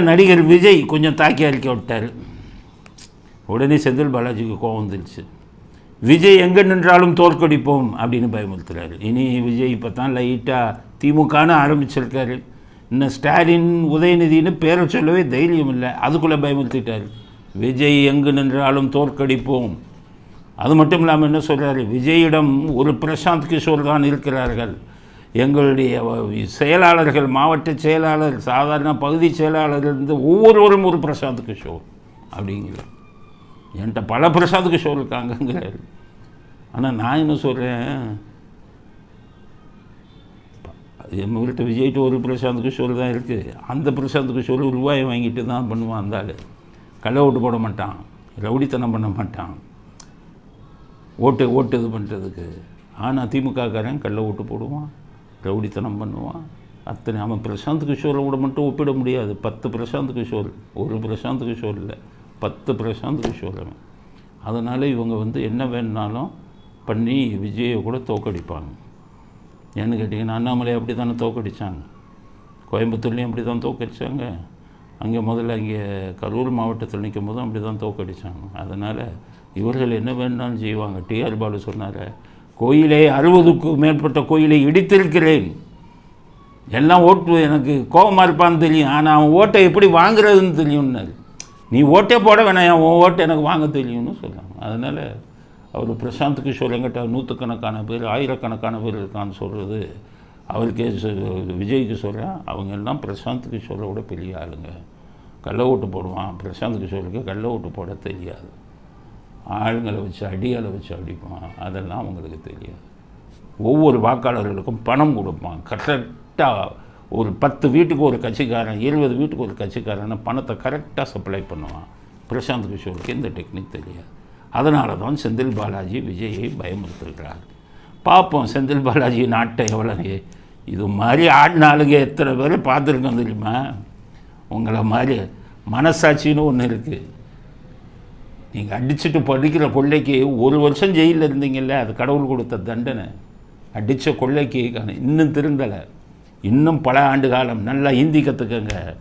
நடிகர் விஜய் கொஞ்சம் தாக்கி அழிக்க விட்டார். உடனே செந்தில் பாலாஜிக்கு கோவம் வந்துருச்சு. விஜய் எங்கே நின்றாலும் தோற்கடிப்போம் அப்படின்னு பயமுறுத்துறாரு. இனி விஜய் இப்போ தான் லைட்டாக திமுகன்னு ஆரம்பிச்சிருக்காரு. இன்னும் ஸ்டாலின் உதயநிதினு பேரை சொல்லவே தைரியம் இல்லை. அதுக்குள்ளே பயமுறுத்திட்டார். விஜய் எங்கு நின்றாலும் தோற்கடிப்போம். அது மட்டும் இல்லாமல் என்ன சொல்கிறாரு விஜயிடம் ஒரு பிரசாந்த் கிஷோர் தான் இருக்கிறார்கள். எங்களுடைய செயலாளர்கள் மாவட்ட செயலாளர் சாதாரண பகுதி செயலாளர்கள் இருந்து ஒவ்வொருவரும் ஒரு பிரசாந்த் கிஷோர் அப்படிங்கிற. என்கிட்ட பல பிரசாந்த் கிஷோர் இருக்காங்கங்கிறாரு. ஆனால் நான் என்ன சொல்கிறேன் எங்கள்கிட்ட விஜய்கிட்ட ஒரு பிரசாந்த் கிஷோர் தான் இருக்குது அந்த பிரசாந்த் கிஷோர் ரூபாயை வாங்கிட்டு தான் பண்ணுவான் அந்த ஆள். கள்ள ஓட்டு போட மாட்டான். ரவுடித்தனம் பண்ண மாட்டான். ஓட்டு ஓட்டு இது பண்ணுறதுக்கு ஆனால் திமுகக்காரன் கள்ள ஓட்டு போடுவான். ரவுடித்தனம் பண்ணுவான். அத்தனை அவன் பிரசாந்த் கிஷோரோட மட்டும் ஒப்பிட முடியாது. பத்து பிரசாந்த் கிஷோர். ஒரு பிரசாந்த் கிஷோர் இல்லை. பத்து பிரசாந்த் கிஷோர் அவன். அதனால் இவங்க வந்து என்ன வேணுனாலும் பண்ணி விஜயை கூட தோக்கடிப்பாங்க. ஏன்னு கேட்டிங்கன்னா அண்ணாமலை அப்படி தானே தோக்கடித்தாங்க கோயம்புத்தூர்லேயும் அப்படி தான் தோக்கடித்தாங்க அங்கே முதல்ல அங்கே கரூர் மாவட்டத்தில் நிற்கும் போதும் அப்படி தான் தோக்கடித்தாங்க அதனால் இவர்கள் என்ன வேணுனாலும் செய்வாங்க. டிஆர் பாலு சொன்னார் கோயிலை அறுபதுக்கும் மேற்பட்ட கோயிலை இடித்திருக்கிறேன். எல்லாம் ஓட்டு எனக்கு கோபமாக இருப்பான்னு தெரியும். ஆனால் அவன் ஓட்டை எப்படி வாங்குறதுன்னு தெரியும்னாரு. நீ ஓட்டே போட வேணாம் உன் ஓட்டை எனக்கு வாங்க தெரியும்னு சொன்னாங்க அதனால் அவர் பிரசாந்த் கிஷோர் எங்கிட்ட நூற்றுக்கணக்கான பேர் ஆயிரக்கணக்கான பேர் இருக்கான்னு சொல்கிறது அவருக்கே விஜய்க்கு சொல்கிறேன் அவங்க எல்லாம் பிரசாந்த் கிஷோரோட பெரிய ஆளுங்க. கள்ள ஓட்டு போடுவான். பிரசாந்த் கிஷோருக்கு கள்ள ஓட்டு போட தெரியாது. ஆளுங்களை வச்சு அடியால் வச்சு அடிப்பான். அதெல்லாம் அவங்களுக்கு தெரியாது. ஒவ்வொரு வாக்காளர்களுக்கும் பணம் கொடுப்பான். கரெக்டாக ஒரு பத்து வீட்டுக்கு ஒரு கட்சிக்காரன் இருபது வீட்டுக்கு ஒரு கட்சிக்காரன் பணத்தை கரெக்டாக சப்ளை பண்ணுவான். பிரசாந்த் கிஷோருக்கு இந்த டெக்னிக் தெரியாது. அதனால தான் செந்தில் பாலாஜி விஜயை பயமுறுத்துகிறார். பார்ப்போம் செந்தில் பாலாஜி நாட்டை எவ்வளவு இது மாதிரி ஆடினாளுங்க எத்தனை பேர் பார்த்துருக்கோம் தெரியுமா? உங்களை மாதிரி மனசாட்சின்னு ஒன்று இருக்குது நீங்கள் அடிச்சுட்டு படிக்கிற கொள்ளைக்கு ஒரு வருஷம் ஜெயிலில் இருந்தீங்கல்ல அது கடவுள் கொடுத்த தண்டனை. அடித்த கொள்ளைக்கு இன்னும் திருந்தலை. இன்னும் பல ஆண்டு காலம் நல்லா ஹிந்தி கற்றுக்கங்க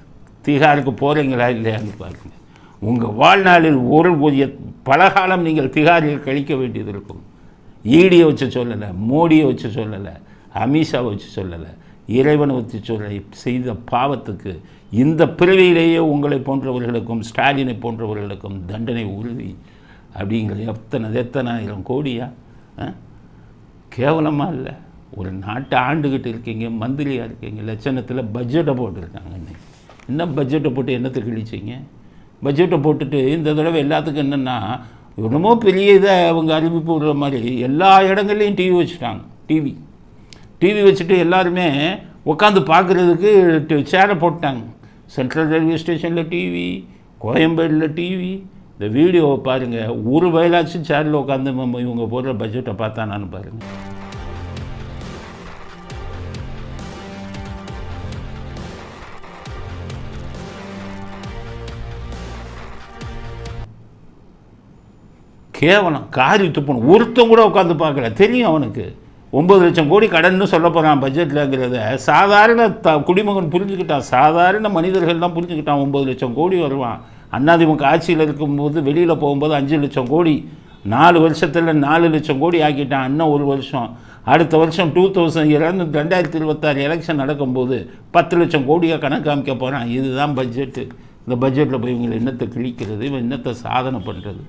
திகாருக்கு போகிறீங்களா இல்லையான்னு பாருங்க. உங்கள் வாழ்நாளில் ஒரு ஒரு- பல காலம் நீங்கள் திகாரில் கழிக்க வேண்டியது இருக்கும். ஈடியை வச்சு சொல்லலை மோடியை வச்சு சொல்லலை அமித்ஷா வச்சு சொல்லலை. இறைவன் ஒத்தி சொல்லை செய்த பாவத்துக்கு இந்த பிறவியிலேயே உங்களை போன்றவர்களுக்கும் ஸ்டாலினை போன்றவர்களுக்கும் தண்டனை உறுதி அப்படிங்கிறது எத்தனை எத்தனை ஆயிரம் கோடியா? ஆ? கேவலமாக இல்லை. ஒரு நாட்டை ஆண்டுக்கிட்டு இருக்கீங்க மந்திரியாக இருக்கீங்க லட்சணத்தில் பட்ஜெட்டை போட்டிருக்காங்க இன்னைக்கு. என்ன பட்ஜெட்டை போட்டு என்னத்தை கிழிச்சிங்க பட்ஜெட்டை போட்டுட்டு இந்த தடவை எல்லாத்துக்கும் என்னென்னா என்னமோ பெரிய இதை அவங்க அறிவிப்பு விடுற மாதிரி எல்லா இடங்கள்லையும் டிவி வச்சுட்டாங்க டிவி டிவி வச்சுட்டு எல்லாருமே உட்காந்து பார்க்குறதுக்கு சேரை போட்டாங்க. சென்ட்ரல் ரயில்வே ஸ்டேஷனில் டிவி கோயம்பேடில் டிவி இந்த வீடியோவை பாருங்கள் ஒரு வயலாச்சும் சேரில் உட்காந்து இவங்க போடுற பட்ஜெட்டை பார்த்தானான்னு பாருங்கள் கேவலம் காரி துப்பணும். ஒருத்தன் கூட உட்காந்து பார்க்கல. தெரியும் அவனுக்கு. ஒம்பது லட்சம் கோடி கடன்னு சொல்ல போகிறான் பட்ஜெட்டில்ங்கிறத சாதாரண த குடிமகன் புரிஞ்சுக்கிட்டான். சாதாரண மனிதர்கள் தான் புரிஞ்சுக்கிட்டான். ஒம்பது லட்சம் கோடி வருவான். அண்ணாதிமுக ஆட்சியில் இருக்கும்போது வெளியில் போகும்போது அஞ்சு லட்சம் கோடி. நாலு வருஷத்தில் நாலு லட்சம் கோடி ஆக்கிட்டான் இன்னும் ஒரு வருஷம். அடுத்த வருஷம் டூ தௌசண்ட் இரண்டு ரெண்டாயிரத்தி இருபத்தாறு எலெக்ஷன் நடக்கும்போது பத்து லட்சம் கோடியாக கணக்கு காமிக்க போகிறான் இதுதான் பட்ஜெட்டு. இந்த பட்ஜெட்டில் போய் இவங்களை என்னத்தை கிழிக்கிறது? இவன் என்னத்தை சாதனை பண்ணுறது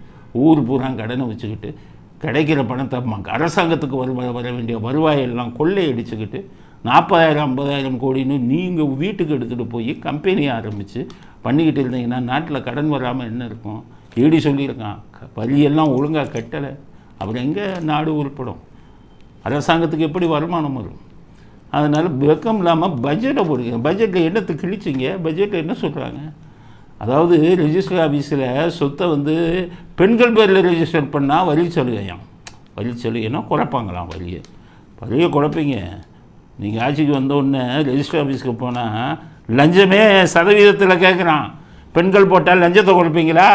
ஊர் பூரா கடனை வச்சுக்கிட்டு கிடைக்கிற பணத்தை அரசாங்கத்துக்கு வர வர வேண்டிய வருவாயெல்லாம் கொள்ளையடிச்சுக்கிட்டு நாற்பதாயிரம் ஐம்பதாயிரம் கோடின்னு நீங்கள் வீட்டுக்கு எடுத்துகிட்டு போய் கம்பெனி ஆரம்பித்து பண்ணிக்கிட்டு இருந்தீங்கன்னா நாட்டில் கடன் வராமல் என்ன இருக்கும்? ஈடி சொல்லியிருக்கான் வரியெல்லாம் ஒழுங்காக கட்டலை. அப்புறம் எங்கே நாடு உருப்படும்? அரசாங்கத்துக்கு எப்படி வருமானம் வரும்? அதனால் வெக்கம் இல்லாமல் பட்ஜெட்டை போடுங்க. பட்ஜெட்டில் என்னத்தை கிழிச்சிங்க? பட்ஜெட்டில் என்ன சொல்கிறாங்க அதாவது ரிஜிஸ்டர் ஆஃபீஸில் சொத்தை வந்து பெண்கள் பேரில் ரிஜிஸ்டர் பண்ணால் வரி சலுகையாம். வரி சலுகைன்னா குறைப்பாங்களாம் வரியை. வரியை குறைப்பீங்க. நீங்கள் ஆட்சிக்கு வந்தோடனே ரிஜிஸ்டர் ரெஜிஸ்டர் ஆஃபீஸுக்கு போனால் லஞ்சமே சதவீதத்தில் கேட்குறான் பெண்கள் போட்டால் லஞ்சத்தை குறைப்பீங்களா?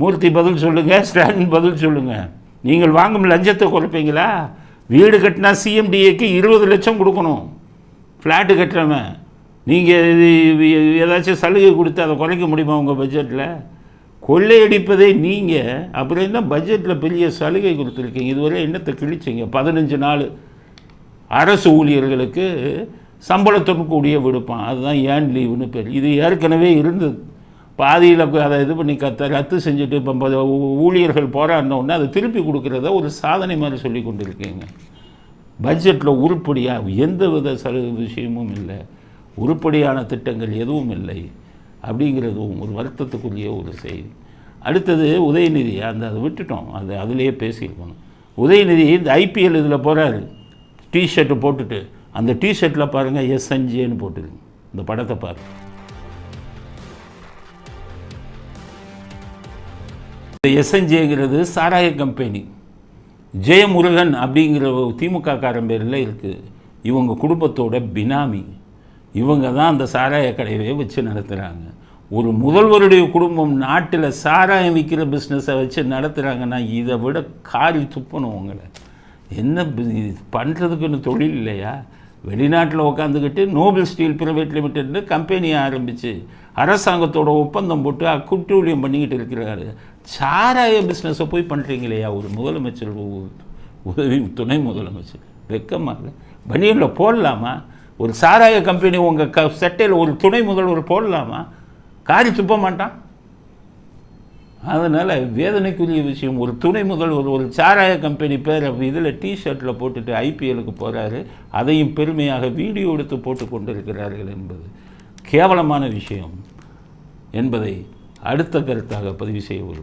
மூர்த்தி பதில் சொல்லுங்கள் ஸ்டாலின் பதில் சொல்லுங்கள் நீங்கள் வாங்கும் லஞ்சத்தை குறைப்பீங்களா? வீடு கட்டினா சிஎம்டிஏக்கு இருபது லட்சம் கொடுக்கணும். ஃப்ளாட்டு கட்டுறவன். நீங்கள் ஏதாச்சும் சலுகை கொடுத்து அதை குறைக்க முடியுமா உங்கள் பட்ஜெட்டில் கொள்ளையடிப்பதே நீங்கள் அப்புறம் என்ன பட்ஜெட்டில் பெரிய சலுகை கொடுத்துருக்கீங்க? இதுவரை என்னத்தை கிழிச்சிங்க? பதினஞ்சு நாள். அரசு ஊழியர்களுக்கு சம்பளத்துடன் கூடிய விடுப்பான். அதுதான் ஏன் லீவுன்னு பேர். இது ஏற்கனவே இருந்தது. பாதியில் அதை இது பண்ணி கத்த ரத்து செஞ்சுட்டு இப்போ ஊழியர்கள் போராடினோடனே அதை திருப்பி கொடுக்குறத ஒரு சாதனை மாதிரி சொல்லி கொண்டு இருக்கீங்க பட்ஜெட்டில் உருப்படியாக எந்த வித சலுகை விஷயமும் இல்லை. உருப்படியான திட்டங்கள் எதுவும் இல்லை அப்படிங்கிறதும் ஒரு வருத்தத்துக்குரிய ஒரு செய்தி. அடுத்தது உதயநிதி அந்த அதை விட்டுட்டோம். அது அதிலேயே பேசியிருக்கணும் உதயநிதி இந்த ஐபிஎல் இதில் போகிறாரு டிஷர்ட்டு போட்டுட்டு அந்த டிஷர்ட்டில் பாருங்கள் எஸ்என்ஜேன்னு போட்டுருக்கு. இந்த படத்தை பாரு இந்த எஸ்என்ஜேங்கிறது சாராய கம்பெனி. ஜெயமுருகன் அப்படிங்கிற ஒரு திமுக காரன் பேரில் இருக்குது இவங்க குடும்பத்தோட பினாமி. இவங்க தான் அந்த சாராய கடையவே வச்சு நடத்துகிறாங்க ஒரு முதல்வருடைய குடும்பம் நாட்டில் சாராயம் விற்கிற பிஸ்னஸை வச்சு நடத்துகிறாங்கன்னா இதை விட காரி துப்பணும் உங்களை. என்ன பண்ணுறதுக்குன்னு தொழில் இல்லையா? வெளிநாட்டில் உட்காந்துக்கிட்டு நோபல் ஸ்டீல் பிரைவேட் லிமிடெட்னு கம்பெனியை ஆரம்பித்து அரசாங்கத்தோட ஒப்பந்தம் போட்டு அக்குற்றூழியம் பண்ணிக்கிட்டு இருக்கிறாரு. சாராய பிஸ்னஸை போய் பண்ணுறீங்களையா ஒரு முதலமைச்சர் உதவி துணை முதலமைச்சர். வெக்கமாக இல்லை? பனியனில் போடலாமா? ஒரு சாராய கம்பெனி உங்கள் க சட்டையில் ஒரு துணை முதல்வர் போடலாமா? காரி துப்ப மாட்டான். அதனால் வேதனைக்குரிய விஷயம் ஒரு துணை முதல்வர் ஒரு சாராய கம்பெனி பேர் இதில் டிஷர்ட்டில் போட்டுட்டு ஐபிஎலுக்கு போகிறாரு அதையும் பெருமையாக வீடியோ எடுத்து போட்டு கொண்டிருக்கிறார்கள் என்பது கேவலமான விஷயம் என்பதை அடுத்த கருத்தாக பதிவு செய்ய விரும்புகிறேன்.